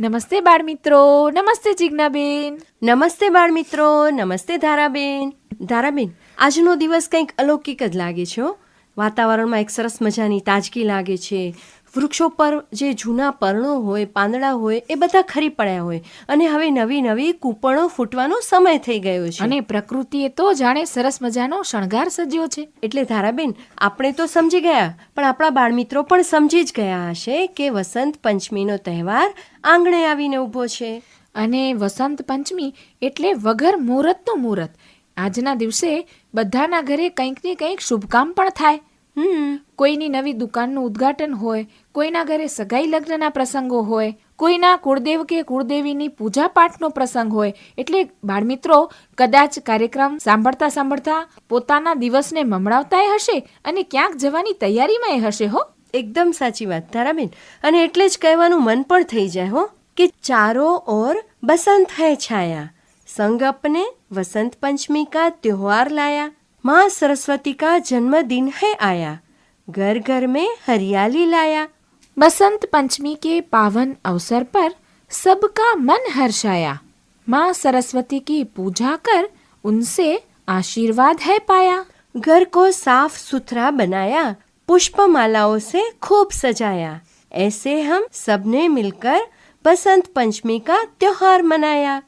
નમસ્તે બાળ મિત્રો નમસ્તે જિજ્ઞાબેન. નમસ્તે બાળ મિત્રો નમસ્તે ધારાબેન. ધારાબેન, આજનો દિવસ કંઈક અલૌકિક જ લાગે છે વાતાવરણમાં એક સરસ મજાની તાજગી લાગે છે. વૃક્ષો પર જે જૂના પર્ણો હોય પાંદડા હોય એ બધા ખરી પડ્યા હોય. અને હવે નવી નવી કૂપણો ફૂટવાનો સમય થઈ ગયો છે. અને પ્રકૃતિએ તો જાણે સરસ મજાનો શણગાર સજ્યો છે. એટલે ધારાબેન આપણે તો સમજી ગયા પણ આપણા બાળમિત્રો પણ સમજી જ ગયા હશે કે વસંત પંચમીનો તહેવાર આંગણે આવીને ઊભો છે. અને વસંત પંચમી એટલે વગર મુહૂર્તનું મુહૂર્ત. આજના દિવસે બધાના ઘરે કંઈક ને કંઈક શુભકામ પણ થાય. કોઈની નવી દુકાનનું ઉદ્ઘાટન હોય, કોઈના ઘરે સગાઈ લગ્નના પ્રસંગો હોય, કોઈના કુળદેવ કે કુળદેવીની પૂજા પાઠનો પ્રસંગ હોય. એટલે બાળમિત્રો, કદાચ કાર્યક્રમ સાંભળતા સાંભળતા પોતાના દિવસને મમણાવતાય હશે અને ક્યાંક જવાની તૈયારીમાં હશે, હો? એકદમ સાચી વાત, તારાબેન. અને એટલે જ કહેવાનું મન પણ થઈ જાય, હો, કે ચારો ઓર બસંત હે છાયા. સંગ અપને વસંત પંચમી કા ત્યોહાર લાયા. माँ सरस्वती का जन्मदिन है आया। घर घर में हरियाली लाया। बसंत पंचमी के पावन अवसर पर सबका मन हर्षाया। माँ सरस्वती की पूजा कर उनसे आशीर्वाद है पाया। घर को साफ़ सुथरा बनाया पुष्प मालाओं से खूब सजाया। ऐसे हम सबने मिलकर बसंत पंचमी का त्योहार मनाया।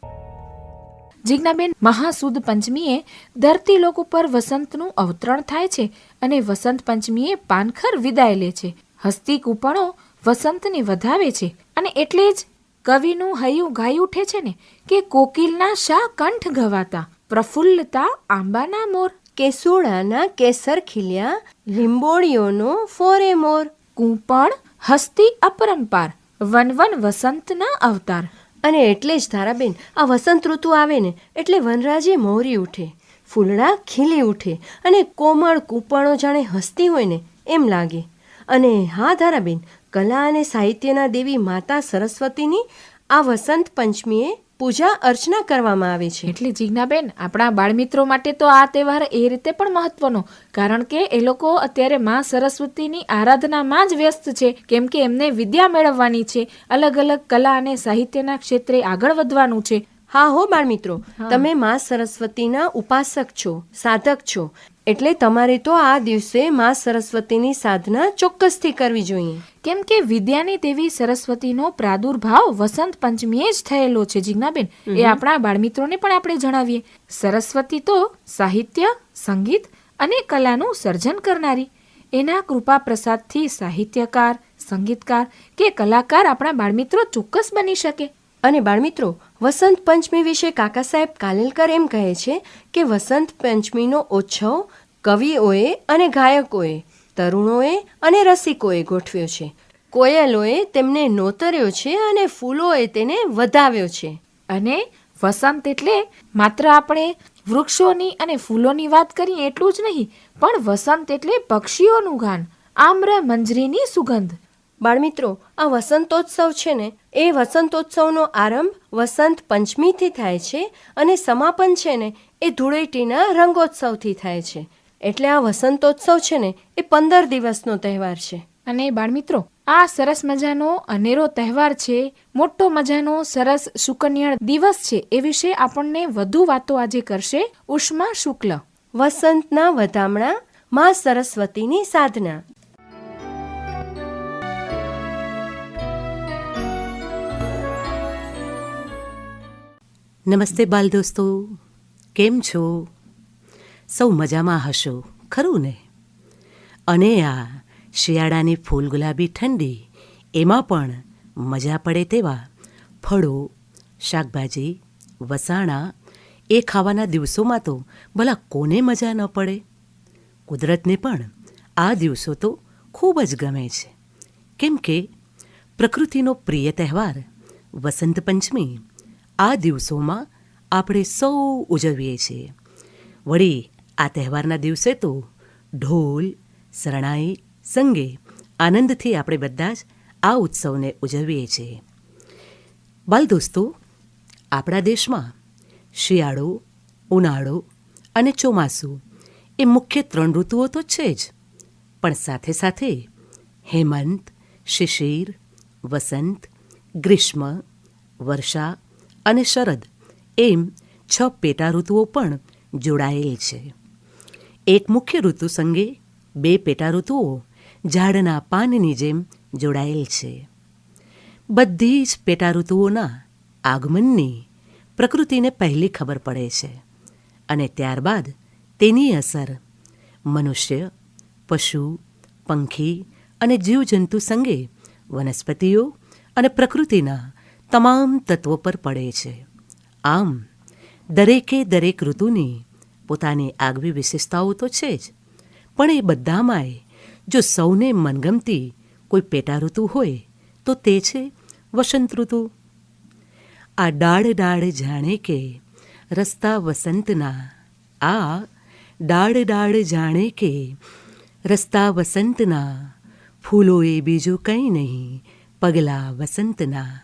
જિજ્ઞાબેન મહાસુદ પંચમીએ ધરતી લોક ઉપર વસંતનું અવતરણ થાય છે અને વસંત પંચમીએ પાનખર વિદાય લે છે. હસ્તી કૂપણો વસંતને વધાવે છે અને એટલે જ કવિનું હૈયું ગાઈ ઉઠે છે ને કે કોકિલના શા કંઠ ગવાતા? પ્રફુલ્લતા આંબાના મોર કેસુડાના કેસર ખીલ્યા લીંબોળીઓનો ફોરે મોર. કૂંપણ હસ્તી અપરંપાર વનવન વસંતના અવતાર. અને એટલે જ ધારાબેન, આ વસંત ઋતુ આવે ને, એટલે વનરાજે મોરી ઉઠે, ફૂલડા ખીલી ઉઠે અને કોમળ કૂપણો જાણે હસતી હોય ને, એમ લાગે. અને હા ધારાબેન, કલા અને સાહિત્યના દેવી માતા સરસ્વતીની આ વસંત પંચમીએ પૂજા અર્ચના કરવામાં આવે છે. એટલે જીજ્ઞાબેન, આપણા બાળમિત્રો માટે તો આ તહેવાર એ રીતે પણ મહત્વનો, કારણ કે એ લોકો અત્યારે મા સરસ્વતીની આરાધનામાં જ વ્યસ્ત છે, કેમ કે એમને વિદ્યા મેળવવાની છે, અલગ અલગ કલા અને સાહિત્યના ક્ષેત્રે આગળ વધવાનું છે. હા હો બાળમિત્રો તમે મા સરસ્વતીના ઉપાસક છો સાધક છો. એટલે તમારે તો આ દિવસે મા સરસ્વતીની સાધના ચોક્કસથી કરવી જોઈએ. કેમ કે વિદ્યાની દેવી સરસ્વતીનો પ્રાદુર્ભાવ વસંત પંચમીએ જ થયેલો છે જીજ્ઞાબેન. એ આપણા બાળમિત્રોને પણ આપણે જણાવીએ. સરસ્વતી તો સાહિત્ય સંગીત અને કલાનું સર્જન કરનારી. એના કૃપા પ્રસાદથી સાહિત્યકાર સંગીતકાર કે કલાકાર આપણા બાળમિત્રો ચોક્કસ બની શકે. અને બાળમિત્રો, વસંત પંચમી વિશે કાકા સાહેબ કાલેલકર એમ કહે છે કે વસંત પંચમીનો ઉત્સવ કવિઓએ અને ગાયકોએ, તરુણોએ અને રસિકોએ ગોઠવ્યો છે. કોયલોએ તેમને નોતર્યો છે અને ફૂલોએ તેને વધાવ્યો છે. અને વસંત એટલે માત્ર આપણે વૃક્ષોની અને ફૂલોની વાત કરીએ એટલું જ નહીં, પણ વસંત એટલે પક્ષીઓનું ગાન, આમ્ર મંજરીની સુગંધ. બાળમિત્રો આ વસંતોત્સવ છે ને એ વસંતોત્સવનો આરંભ વસંત પંચમીથી થાય છે અને સમાપન છે ને એ ધૂળેટીના રંગોત્સવથી થાય છે. એટલે આ વસંતોત્સવ છે ને એ પંદર દિવસનો તહેવાર છે. અને બાળમિત્રો આ સરસ મજાનો અનેરો તહેવાર છે મોટો મજાનો સરસ સુકન્યા દિવસ છે એ વિશે આપણને વધુ વાતો આજે કરશે ઉષ્મા શુક્લ. વસંતના વધામણા માં સરસ્વતીની સાધના. નમસ્તે બાલ દોસ્તો, કેમ છો? સૌ મજામાં હશો, ખરું ને? અને આ શિયાળાની ફૂલ ગુલાબી ઠંડી, એમાં પણ મજા પડે તેવા ફળો, શાકભાજી, વસાણા, એ ખાવાના દિવસોમાં તો ભલા કોને મજા ન પડે? કુદરતને પણ આ દિવસો તો ખૂબ જ ગમે છે. કેમ કે પ્રકૃતિનો પ્રિય તહેવાર વસંત પંચમી આ દિવસોમાં આપણે સૌ ઉજવીએ છીએ. વળી, આ તહેવારના દિવસે તો ઢોલ, શરણાઈ, સંગે આનંદથી આપણે બધા જ આ ઉત્સવને ઉજવીએ છીએ. બાલ દોસ્તો, આપણા દેશમાં શિયાળો, ઉનાળો અને ચોમાસું એ મુખ્ય ત્રણ ઋતુઓ તો છે જ. પણ સાથે સાથે હેમંત, શિશિર, વસંત, ગ્રીષ્મ, વર્ષા અને શરદ, એમ છ પેટા ઋતુઓ પણ જોડાયેલ છે. એક મુખ્ય ઋતુ સંગે બે પેટા ઋતુઓ ઝાડના પાનની જેમ જોડાયેલ છે. બધી જ પેટા ઋતુઓના આગમનની પ્રકૃતિને પહેલી ખબર પડે છે અને ત્યારબાદ તેની અસર મનુષ્ય, પશુ, પંખી અને જીવજંતુ સંગે વનસ્પતિઓ અને પ્રકૃતિના તમામ તત્વો પર પડે છે. આમ, દરેકે દરેક ઋતુની પોતાની આગવી વિશેષતાઓ તો છે જ, પણ એ બધામાંય જો સૌને મનગમતી કોઈ પેટા ઋતુ હોય, તો તે છે વસંત ઋતુ. આ ડાળ ડાળ જાણે કે રસ્તા વસંતના, આ ડાળ ડાળ જાણે કે રસ્તા વસંતના ફૂલો એ બીજું કંઈ નહીં, પગલા વસંતના.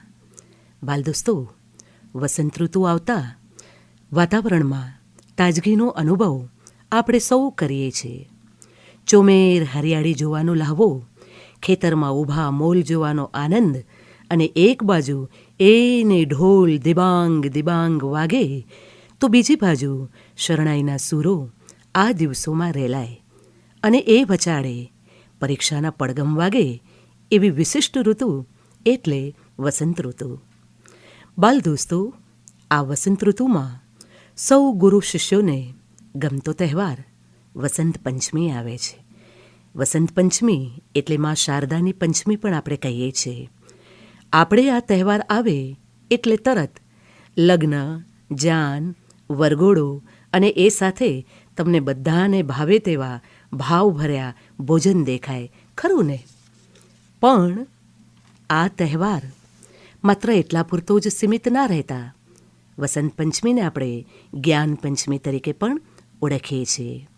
બાલ દોસ્તો, વસંત ઋતુ આવતા, વાતાવરણમાં તાજગીનો અનુભવ આપણે સૌ કરીએ છીએ. ચોમેર હરિયાળી જોવાનો લહાવો, ખેતરમાં ઊભા મોલ જોવાનો આનંદ અને એક બાજુ એને ઢોલ દિબાંગ દિબાંગ વાગે, તો બીજી બાજુ શરણાઈના સૂરો આ દિવસોમાં રેલાય અને એ વચાડે પરીક્ષાના પડગમ વાગે એવી વિશિષ્ટ ઋતુ એટલે વસંત ઋતુ. બાલ દોસ્તો, આ વસંત ઋતુમાં સૌ ગુરુ શિષ્યોને ગમતો તહેવાર વસંત પંચમી આવે છે. વસંત પંચમી એટલે માં શારદાની પંચમી પણ આપણે કહીએ છીએ. આપણે આ તહેવાર આવે એટલે તરત લગ્ન, જાન, વરઘોડો અને એ સાથે તમને બધાને ભાવે તેવા ભાવભર્યા ભોજન દેખાય. ખરું ને? પણ આ તહેવાર માત્ર એટલા પૂરતો જ સીમિત ના રહેતા. વસંત પંચમીને આપણે જ્ઞાન પંચમી તરીકે પણ ઓળખીએ છીએ.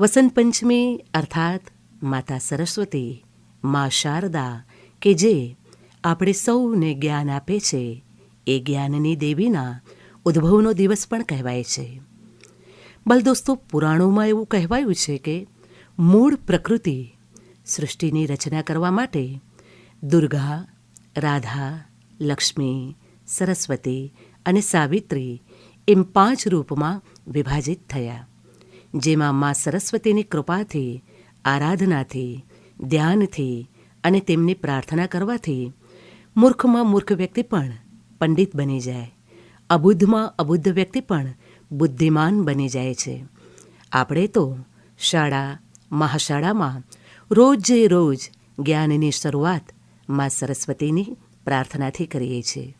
વસંત પંચમી અર્થાત માતા સરસ્વતી, મા શારદા, કે જે આપણે સૌને જ્ઞાન આપે છે, એ જ્ઞાનની દેવીના ઉદ્ભવનો દિવસ પણ કહેવાય છે. બલ દોસ્તો, પુરાણોમાં એવું કહેવાયું છે કે મૂળ પ્રકૃતિ સૃષ્ટિની રચના કરવા માટે દુર્ગા, રાધા લક્ષ્મી, સરસ્વતી અને સાવિત્રી એમ પાંચ રૂપમાં વિભાજિત થયા. જેમાં મા સરસ્વતીની કૃપાથી, આરાધનાથી, ધ્યાનથી અને તેમની પ્રાર્થના કરવાથી મૂર્ખમાં મૂર્ખ વ્યક્તિ પણ પંડિત બની જાય. અબુદ્ધમાં અબુદ્ધ વ્યક્તિ પણ બુદ્ધિમાન બની જાય છે. આપણે તો શાળા, મહાશાળામાં રોજે રોજ જ્ઞાનની શરૂઆત મા સરસ્વતીની પ્રાર્થનાથી કરીએ છીએ.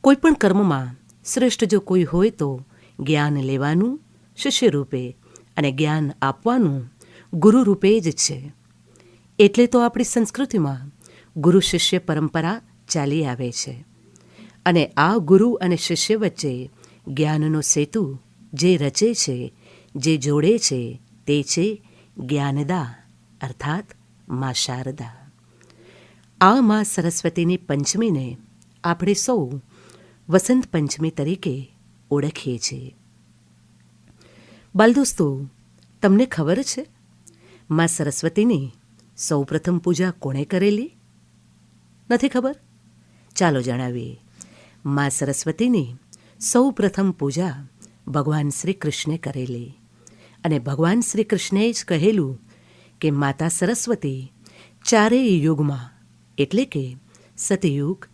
કોઈ પણ કર્મમાં શ્રેષ્ઠ જો કોઈ હોય તો જ્ઞાન લેવાનું શિષ્ય રૂપે અને જ્ઞાન આપવાનું ગુરુ રૂપે જ છે. એટલે તો આપણી સંસ્કૃતિમાં ગુરુ શિષ્ય પરંપરા ચાલી આવે છે. અને આ ગુરુ અને શિષ્ય વચ્ચે જ્ઞાનનો સેતુ જે રચે છે, જે જોડે છે, તે છે જ્ઞાનદા, અર્થાત મા શારદા આ મા સરસ્વતીની પંચમીને આપણે સૌ વસંત પંચમી તરીકે ઓળખીએ છીએ. બાલદોસ્તો, તમને ખબર છે, મા સરસ્વતીની સૌપ્રથમ પૂજા કોણે કરેલી? નથી ખબર? ચાલો જણાવીએ. મા સરસ્વતીની સૌપ્રથમ પૂજા ભગવાન શ્રી કૃષ્ણે કરેલી. અને ભગવાન શ્રી કૃષ્ણે જ કહેલું કે માતા સરસ્વતી ચારેય યુગમાં એટલે કે સતયુગ,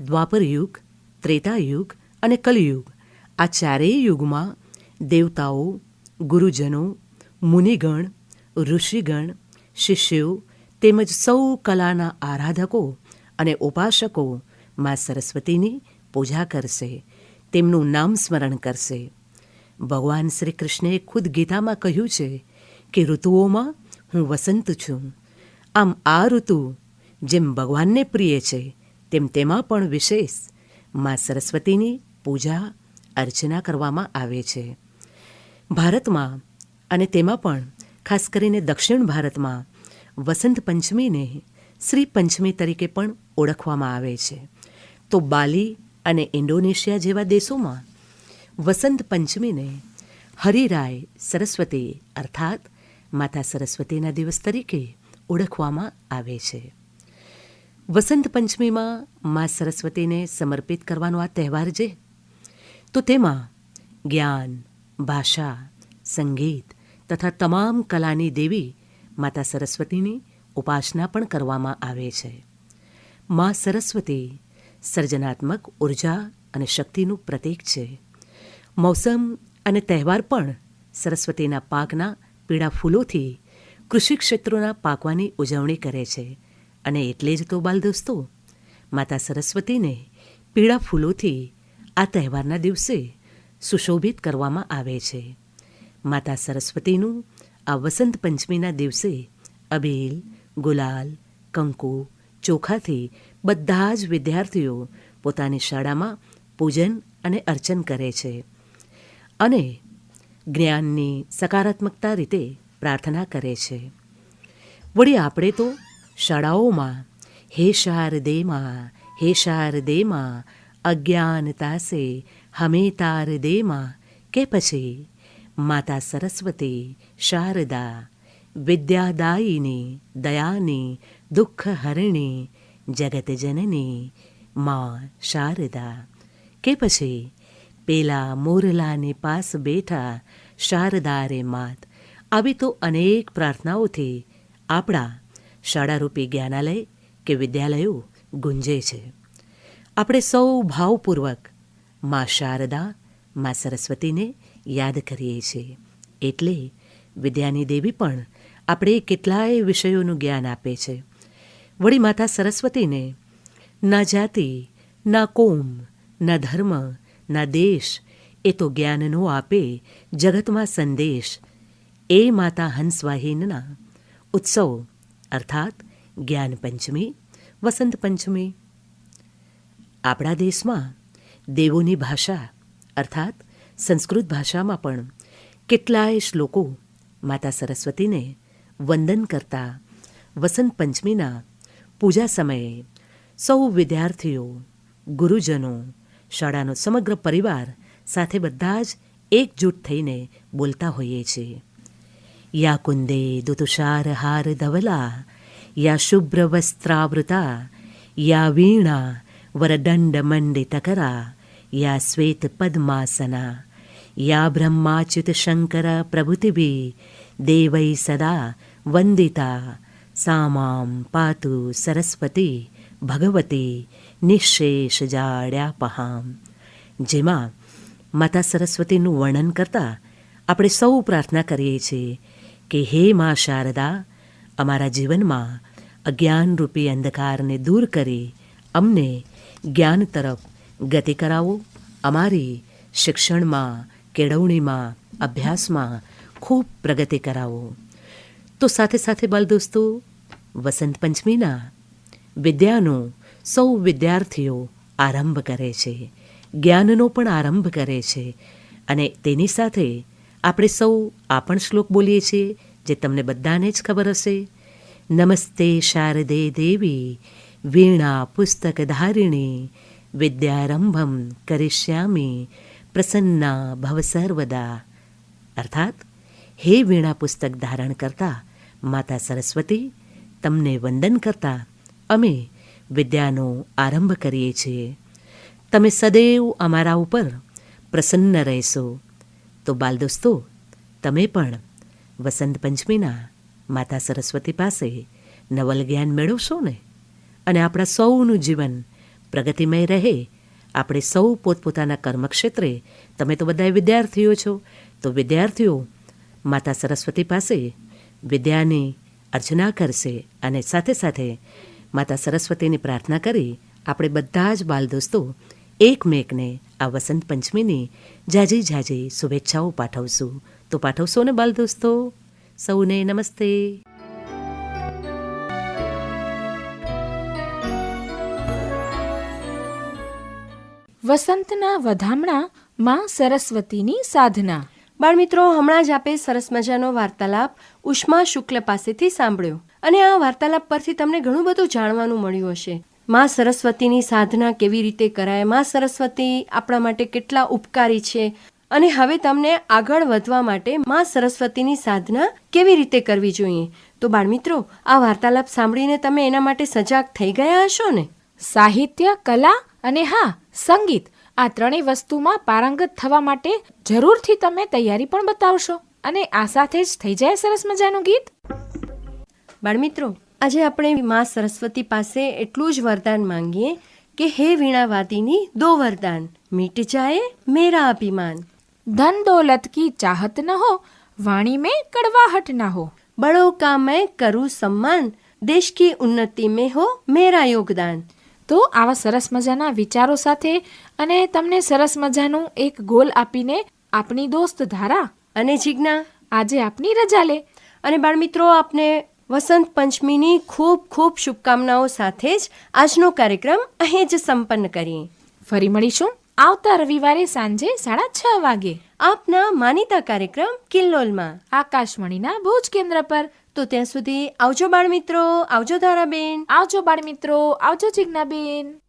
દ્વાપરયુગ, ત્રેતાયુગ અને કલયુગ. આ ચારેય યુગમાં દેવતાઓ, ગુરુજનો, મુનિગણ, ઋષિગણ, શિષ્યો તેમજ સૌ કલાના આરાધકો અને ઉપાસકો મા સરસ્વતીની પૂજા કરશે, તેમનું નામ સ્મરણ કરશે. ભગવાન શ્રી કૃષ્ણે ખુદ ગીતામાં કહ્યું છે કે, ઋતુઓમાં હું વસંત છું. આમ આ ઋતુ જેમ ભગવાનને પ્રિય છે, તેમ તેમાં પણ વિશેષ મા સરસ્વતીની પૂજા, અર્ચના કરવામાં આવે છે. ભારતમાં અને તેમાં પણ ખાસ કરીને દક્ષિણ ભારતમાં વસંત પંચમીને શ્રી પંચમી તરીકે પણ ઓળખવામાં આવે છે. તો બાલી અને ઇન્ડોનેશિયા જેવા દેશોમાં વસંત પંચમીને હરિરાય સરસ્વતી અર્થાત માતા સરસ્વતીના દિવસ તરીકે ઓળખવામાં આવે છે. વસંત પંચમીમાં મા સરસ્વતીને સમર્પિત કરવાનો આ તહેવાર છે તો તેમાં જ્ઞાન, ભાષા, સંગીત તથા તમામ કલાની દેવી માતા સરસ્વતીની ઉપાસના પણ કરવામાં આવે છે. મા સરસ્વતી સર્જનાત્મક ઊર્જા અને શક્તિનું પ્રતીક છે. મોસમ અને તહેવાર પણ સરસ્વતીના પાકના પીળા ફૂલોથી કૃષિ ક્ષેત્રોના પાકવાની ઉજવણી કરે છે. અને એટલે જ તો બાલ દોસ્તો માતા સરસ્વતીને પીળા ફૂલોથી આ તહેવારના દિવસે સુશોભિત કરવામાં આવે છે. માતા સરસ્વતીનું આ વસંત પંચમીના દિવસે અબીલ, ગુલાલ, કંકુ, ચોખાથી બધા જ વિદ્યાર્થીઓ પોતાની શાળામાં પૂજન અને અર્ચન કરે છે. અને જ્ઞાનની સકારાત્મકતા રીતે પ્રાર્થના કરે છે. વળી આપણે તો શાળાઓમાં, હે શારદેમાં હે શારદેમાં અજ્ઞાનતાસે હમે તાર દેમાં કે પછી? માતા સરસ્વતી, શારદા, વિદ્યાદાયિની, દયાની દુઃખ હરિણી જગત જનની, માં શારદા. કે પછી? પેલા મોરલાની પાસ બેઠા, શારદા રે માત, આવી તો અનેક પ્રાર્થનાઓથી આપણા શાળારૂપી જ્ઞાનાલય કે વિદ્યાલયો ગુંજે છે. આપણે સૌ ભાવપૂર્વકમાં શારદા, મા સરસ્વતીને યાદ કરીએ છીએ. એટલે વિદ્યાની દેવી પણ આપણે કેટલાય વિષયોનું જ્ઞાન આપે છે. વળી માતા સરસ્વતીને ના જાતિ, ના કોમ, ના ધર્મ, ના દેશ એ તો જ્ઞાનનો આપે જગતમાં સંદેશ. એ માતા હંસવાહીનના ઉત્સવ અર્થાત જ્ઞાન પંચમી, વસંત પંચમી. આપણા દેશમાં દેવોની ભાષા, અર્થાત સંસ્કૃત ભાષામાં પણ કેટલાય શ્લોકો માતા સરસ્વતીને વંદન કરતા વસંત પંચમીના પૂજા સમયે સૌ વિદ્યાર્થીઓ, ગુરુજનો, શાળાનો સમગ્ર પરિવાર સાથે બધા જ એકજૂટ થઈને બોલતા હોઈએ છીએ. યા કુંદે દુતુષાર હાર ધવલા યા શુભ્ર વસ્ત્રાવૃતા યા વીણા વરદંડ મંડિતકરા યા શ્વેત પદ્માસના યા બ્રહ્માચ્યુત શંકર પ્રભૃતિભી દેવૈ સદા વંદિતા સામામ પાતુ સરસ્વતી ભગવતી નિઃશેષ જાડ્યાપહામ જેમાં માતા સરસ્વતીનું વર્ણન કરતાં આપણે સૌ પ્રાર્થના કરીએ છીએ કે હે મા શારદા, અમારા જીવનમાં અજ્ઞાનરૂપી અંધકારને દૂર કરી અમને જ્ઞાન તરફ ગતિ કરાવો. અમારી શિક્ષણમાં, કેળવણીમાં, અભ્યાસમાં ખૂબ પ્રગતિ કરાવો. તો સાથે સાથે બાલ દોસ્તો વસંત પંચમીના વિદ્યાનો સૌ વિદ્યાર્થીઓ આરંભ કરે છે. જ્ઞાનનો પણ આરંભ કરે છે અને તેની સાથે આપણે સૌ આ પણ શ્લોક બોલીએ છીએ, જે તમને બધાને જ ખબર હશે. નમસ્તે શારદે દેવી, વીણા પુસ્તક ધારિણી, વિદ્યારંભમ કરિષ્યામી, પ્રસન્ના ભવ સર્વદા. અર્થાત, હે વીણા પુસ્તક ધારણ કરતા માતા સરસ્વતી, તમને વંદન કરતા અમે વિદ્યાનો આરંભ કરીએ છીએ. તમે સદૈવ અમારા ઉપર પ્રસન્ન રહેશો. તો બાલ દોસ્તો, તમે પણ વસંત પંચમીના માતા સરસ્વતી પાસે નવલ જ્ઞાન મેળવશો ને? અને આપણા સૌનું જીવન પ્રગતિમય રહે, આપણે સૌ પોતપોતાના કર્મક્ષેત્રે, તમે તો બધા વિદ્યાર્થીઓ છો, તો વિદ્યાર્થીઓ માતા સરસ્વતી પાસે વિદ્યાની અર્ચના કરશે અને સાથે સાથે માતા સરસ્વતીની પ્રાર્થના કરી, આપણે બધા જ બાલ દોસ્તો એકમેકને આ વસંત પંચમીની જાજી જાજી શુભેચ્છાઓ પાઠવશું. તો પાઠવશો ને બાલ દોસ્તો સૌને નમસ્તે. વસંતના વધામણા માં સરસ્વતીની સાધના. બાળમિત્રો હમણાં જ આપે સરસ મજાનો વાર્તાલાપ ઉષ્મા શુક્લ પાસેથી સાંભળ્યો. અને આ વાર્તાલાપ પરથી તમને ઘણું બધું જાણવાનું મળ્યું હશે. માં સરસ્વતીની સાધના કેવી રીતે કરાય? માં સરસ્વતી આપણા માટે કેટલા ઉપકારી છે? અને હવે તમને આગળ વધવા માટે માં સરસ્વતીની સાધના કેવી રીતે કરવી જોઈએ? તો બાળમિત્રો આ વાર્તાલાપ સાંભળીને તમે એના માટે સજાગ થઈ ગયા હશો ને? સાહિત્ય કલા અને હા સંગીત આ ત્રણેય વસ્તુમાં પારંગત થવા માટે જરૂરથી તમે તૈયારી પણ બતાવશો. અને આ સાથે જ થઈ જાય સરસ મજાનું ગીત. બાળમિત્રો આજે આપણે મા સરસ્વતી પાસે એટલું જ વરદાન માંગીએ કે હે વીણાવાતીની દો વરદાન મીટ જાએ મેરા અભિમાન. ધન દોલત કી ચાહત ન હો વાણી મેં કડવાહટ ના હો. બડો કા મેં કરું સમ્માન દેશ કી ઉન્નતિ મેં હો મેરા યોગદાન. તો આવા સરસ મજાના વિચારો સાથે અને તમને સરસ મજાનું એક ગોલ આપીને આપની દોસ્ત ધારા. અને જિજ્ઞા? આજે આપની રજા લે. અને બાળમિત્રો આપને વસંત પંચમીની ખૂબ ખૂબ શુભકામનાઓ સાથે જ આજનો કાર્યક્રમ અહીં જ સંપન્ન કરીએ. ફરી મળીશું આવતા રવિવારે સાંજે સાડા છ વાગે. આપના માનીતા કાર્યક્રમ કિલ્લોલમાં. આકાશવાણીના ભુજ કેન્દ્ર પર. તો ત્યાં સુધી આવજો બાળમિત્રો આવજો ધારાબેન. આવજો બાળ મિત્રો આવજો જિજ્ઞાબેન.